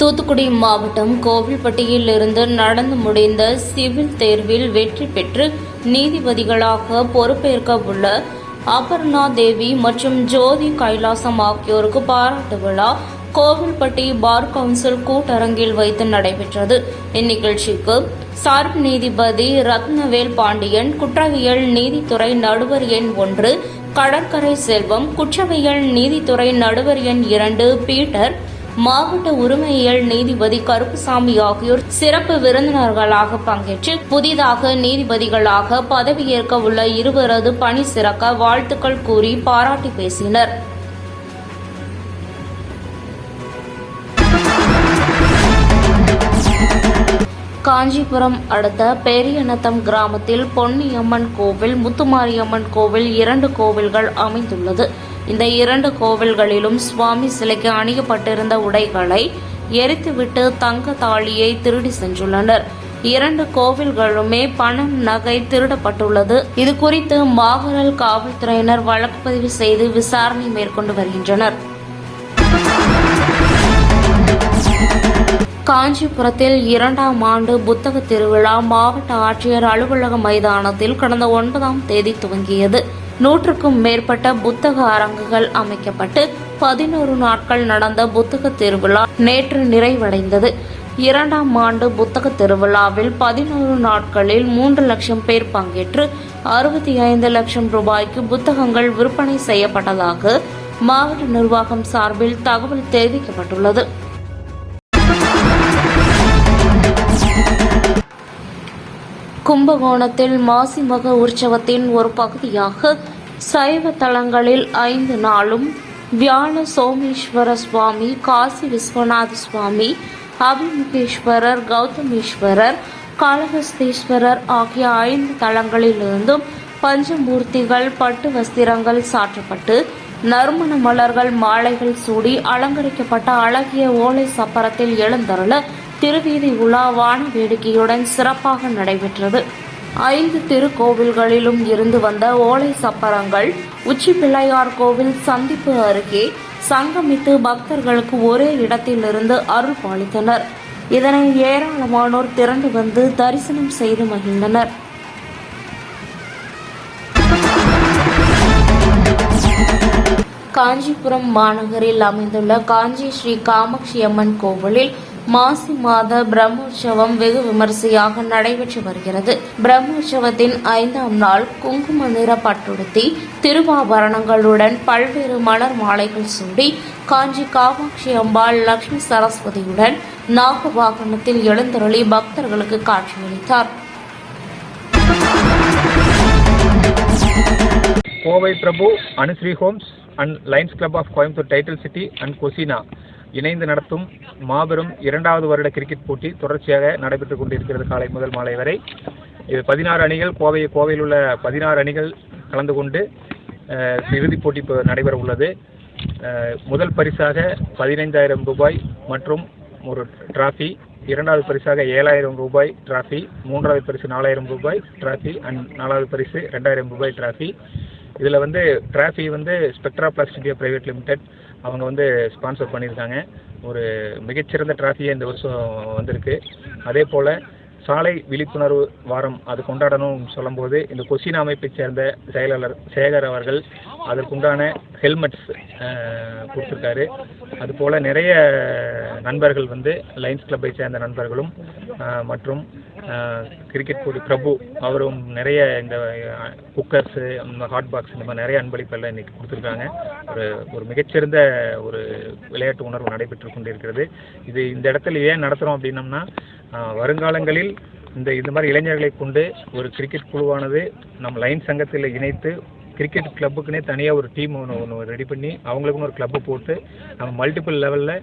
Thoothukudi மாவட்டம் கோவில்பட்டியில் இருந்து நடந்து முடிந்த சிவில் தேர்வில் வெற்றி பெற்று நீதிபதிகளாக பொறுப்பேற்க உள்ள அபர்ணா தேவி மற்றும் ஜோதி கைலாசம் ஆகியோருக்கு பாராட்டு விழா கோவில்பட்டி பார் கவுன்சில் கூட்டரங்கில் வைத்து நடைபெற்றது. இந்நிகழ்ச்சிக்கு சார்பு நீதிபதி ரத்னவேல் பாண்டியன் குற்றவியல் நீதித்துறை நடுவர் எண் ஒன்று கடற்கரை செல்வம் குற்றவியல் நீதித்துறை நடுவர் எண் இரண்டு பீட்டர் மாவட்ட உரிமையியல் நீதிபதி கருப்புசாமி ஆகியோர் சிறப்பு விருந்தினர்களாக பங்கேற்று புதிதாக நீதிபதிகளாக பதவியேற்க உள்ள இருவரது பணி சிறக்க வாழ்த்துக்கள் கூறி பாராட்டி பேசினர். காஞ்சிபுரம் அடுத்த பெரியநத்தம் கிராமத்தில் பொன்னியம்மன் கோவில் முத்துமாரியம்மன் கோவில் இரண்டு கோவில்கள் அமைந்துள்ளது. இந்த இரண்டு கோவில்களிலும் சுவாமி சிலைக்கு அணியப்பட்டிருந்த உடைகளை எரித்துவிட்டு தங்க தாலியை திருடி சென்றுள்ளனர். இரண்டு கோவில்களுமே பணம் நகை திருடப்பட்டுள்ளது. இது குறித்து மாகரல் காவல்துறையினர் வழக்கு பதிவு செய்து விசாரணை மேற்கொண்டு வருகின்றனர். காஞ்சிபுரத்தில் இரண்டாம் ஆண்டு புத்தக திருவிழா மாவட்ட ஆட்சியர் அலுவலக மைதானத்தில் கடந்த ஒன்பதாம் தேதி துவங்கியது. நூற்றுக்கும் மேற்பட்ட புத்தக அரங்குகள் அமைக்கப்பட்டு பதினோரு நாட்கள் நடந்த புத்தக திருவிழா நேற்று நிறைவடைந்தது. இரண்டாம் ஆண்டு புத்தக திருவிழாவில் பதினோரு நாட்களில் மூன்று லட்சம் பேர் பங்கேற்று அறுபத்தி ஐந்து லட்சம் ரூபாய்க்கு புத்தகங்கள் விற்பனை செய்யப்பட்டதாக மாவட்ட நிர்வாகம் சார்பில் தகவல் தெரிவிக்கப்பட்டுள்ளது. கும்பகோணத்தில் மாசிமக உற்சவத்தின் ஒரு பகுதியாக சைவ தலங்களில் ஐந்து நாளும் வியாழ சோமேஸ்வர சுவாமி காசி விஸ்வநாத சுவாமி அபிமுகேஸ்வரர் கௌதமேஸ்வரர் காளஹஸ்தீஸ்வரர் ஆகிய ஐந்து தலங்களிலிருந்தும் பஞ்சமூர்த்திகள் பட்டு வஸ்திரங்கள் சாற்றப்பட்டு நறுமண மலர்கள் மாலைகள் சூடி அலங்கரிக்கப்பட்ட அழகிய ஓலை சப்பரத்தில் எழுந்தருள திருவீதி உலா வான வேடிக்கையுடன் சிறப்பாக நடைபெற்றது. ஐந்து திருக்கோவில்களிலும் இருந்து வந்த ஓலை சப்பரங்கள் உச்சி பிள்ளையார் கோவில் சந்திப்பு அருகே சங்கமித்து பக்தர்களுக்கு ஒரே இடத்திலிருந்து அருள் பாலித்தனர். இதனை ஏராளமானோர் திரண்டு வந்து தரிசனம் செய்து மகிழ்ந்தனர். காஞ்சிபுரம் மாநகரில் அமைந்துள்ள காஞ்சி ஸ்ரீ காமாட்சி அம்மன் கோவிலில் மாசி மாத பிரம்மோற்சவம் வெகு விமரிசையாக நடைபெற்று வருகிறது. பிரம்மோற்சவத்தின் ஐந்தாம் நாள் குங்கும நிற பட்டுடுத்தி திருவாபரணங்களுடன் பல்வேறு மலர் மாலைகள் சூடி காஞ்சி காமாட்சி அம்பாள் லட்சுமி சரஸ்வதியுடன் நாக வாகனத்தில் எழுந்தருளி பக்தர்களுக்கு காட்சியளித்தார். Kovai Prabhu Anusree homes and lions club of Coimbatore title city and கொசினா. இணைந்து நடத்தும் மாபெரும் இரண்டாவது வருட கிரிக்கெட் போட்டி தொடர்ச்சியாக நடைபெற்றுக் கொண்டிருக்கிறது காலை முதல் மாலை வரை. இது பதினாறு அணிகள் கோவை கோவையில் உள்ள பதினாறு அணிகள் கலந்து கொண்டு இறுதிப் போட்டி இப்போ நடைபெற உள்ளது. முதல் பரிசாக பதினைந்தாயிரம் ரூபாய் மற்றும் ஒரு டிராஃபி இரண்டாவது பரிசாக ஏழாயிரம் ரூபாய் டிராஃபி மூன்றாவது பரிசு நாலாயிரம் ரூபாய் டிராஃபி அண்ட் நாலாவது பரிசு ரெண்டாயிரம் ரூபாய் டிராஃபி இதில் வந்து டிராஃபி வந்து Spectra Blast India private limited அவங்க வந்து ஸ்பான்சர் பண்ணியிருக்காங்க. ஒரு மிகச்சிறந்த டிராஃபியாக இந்த வருஷம் வந்திருக்கு. அதே போல் சாலை விழிப்புணர்வு வாரம் அது கொண்டாடணும் சொல்லும்போது இந்த கொசினா அமைப்பைச் சேர்ந்த செயலாளர் சேகர் அவர்கள் அதற்குண்டான ஹெல்மெட்ஸ் கொடுத்துருக்காரு. அதுபோல் நிறைய நண்பர்கள் வந்து லைன்ஸ் கிளப்பை சேர்ந்த நண்பர்களும் மற்றும் கிரிக்கெட் போட்டி பிரபு அவரும் நிறைய இந்த குக்கர்ஸு ஹாட் பாக்ஸ் இந்த மாதிரி நிறைய அன்பளிப்பெல்லாம் இன்றைக்கி கொடுத்துருக்காங்க. ஒரு ஒரு மிகச்சிறந்த ஒரு விளையாட்டு உணர்வு நடைபெற்று கொண்டிருக்கிறது. இது இந்த இடத்துல ஏன் நடத்துகிறோம் அப்படின்னம்னா வருங்காலங்களில் இந்த இந்த மாதிரி இளைஞர்களை கொண்டு ஒரு கிரிக்கெட் குழுவானது நம் லைன் சங்கத்தில் இணைத்து கிரிக்கெட் கிளப்புக்குன்னே தனியாக ஒரு டீம் ஒன்று ஒன்று ரெடி பண்ணி அவங்களுக்குன்னு ஒரு கிளப்பு போட்டு நம்ம மல்டிபிள் லெவலில்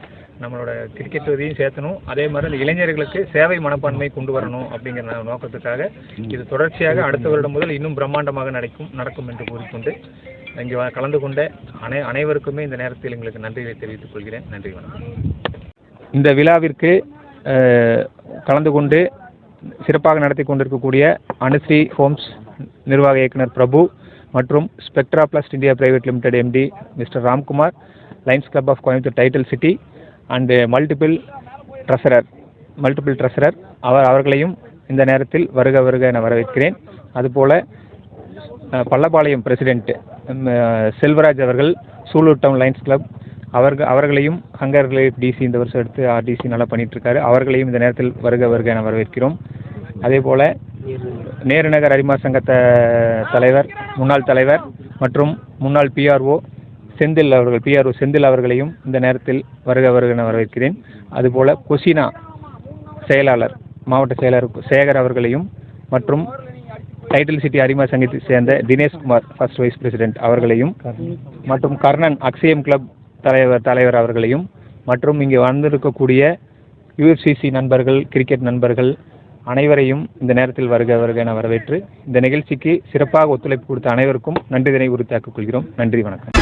நம்மளோட கிரிக்கெட் இதையும் சேர்த்தணும். அதே மாதிரி அந்த இளைஞர்களுக்கு சேவை மனப்பான்மை கொண்டு வரணும் அப்படிங்கிற நோக்கத்துக்காக இது தொடர்ச்சியாக அடுத்த வருடம் முதல் இன்னும் பிரம்மாண்டமாக நடக்கும் நடக்கும் என்று கூறிக்கொண்டு இங்கே கலந்து கொண்ட அனை அனைவருக்குமே இந்த நேரத்தில் எங்களுக்கு நன்றிகளை தெரிவித்துக் கொள்கிறேன். நன்றி வணக்கம். இந்த விழாவிற்கு கலந்து கொண்டு சிறப்பாக நடத்தி கொண்டிருக்கக்கூடிய அனுஸ்ரீ ஹோம்ஸ் நிர்வாக இயக்குனர் பிரபு மற்றும் Spectra Blast India private limited MD mister Ramkumar lions club of Coimbatore title city and multiple treasurer multiple treasurer அவர் அவர்களையும் இந்த நேரத்தில் வருக வருக என வரவேற்கிறேன். அதுபோல் அஹ், பள்ளப்பாளையம் பிரசிடென்ட் செல்வராஜ் அவர்கள் சூலூர் டவுன் லைன்ஸ் கிளப் அவர்கள் அவர்களையும் ஹங்கர் ரிலேட் டிசி இந்த வருஷம் எடுத்து ஆர்டிசி நல்லா பண்ணிட்டு இருக்காரு. அவர்களையும் இந்த நேரத்தில் வருக வருக என வரவேற்கிறோம். அதே போல் நேருநகர் அரிமா சங்க தலைவர் முன்னாள் தலைவர் மற்றும் முன்னாள் பிஆர்ஓ செந்தில் அவர்கள் பிஆர்ஓ செந்தில் அவர்களையும் இந்த நேரத்தில் வருக வருக வரவேற்கிறேன். அதுபோல் கொசினா செயலாளர் மாவட்ட செயலர் சேகர் அவர்களையும் மற்றும் டைட்டில் சிட்டி அரிமா சங்கத்தை சேர்ந்த தினேஷ்குமார் ஃபர்ஸ்ட் வைஸ் பிரசிடென்ட் அவர்களையும் மற்றும் கர்ணன் அக்ஷயம் கிளப் தலைவர் தலைவர் அவர்களையும் மற்றும் இங்கே வந்திருக்கக்கூடிய யூஎஃப்சிசி நண்பர்கள் கிரிக்கெட் நண்பர்கள் அனைவரையும் இந்த நேரத்தில் வருக வருக என வரவேற்று இந்த நிகழ்ச்சிக்கு சிறப்பாக ஒத்துழைப்பு கொடுத்த அனைவருக்கும் நன்றிதனை உரித்தாக்கிக் கொள்கிறோம். நன்றி வணக்கம்.